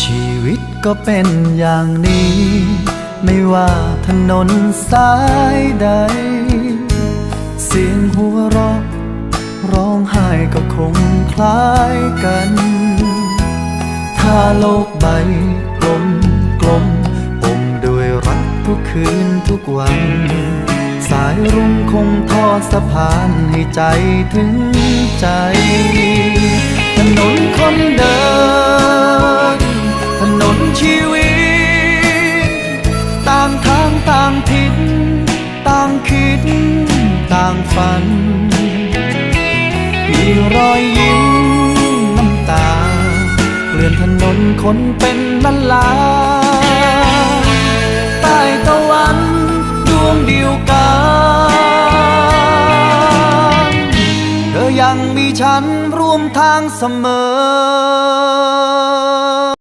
ชีวิตก็เป็นอย่างนี้ ไม่ว่าถนนสายใด เสียงหัวเราะร้องไห้ก็คงคล้ายกัน ถ้าโลกใบกลมกลมอมด้วยรักทุกคืนทุกวัน สายรุ้งคงทอดสะพานให้ใจถึงใจ ทิศต่างคิดต่างฝัน มีรอยยิ้มน้ำตาเกลื่อนถนนคนเป็นล้านลาใต้ตะวันดวงเดียวกันเธอยังมีฉันร่วมทางเสมอ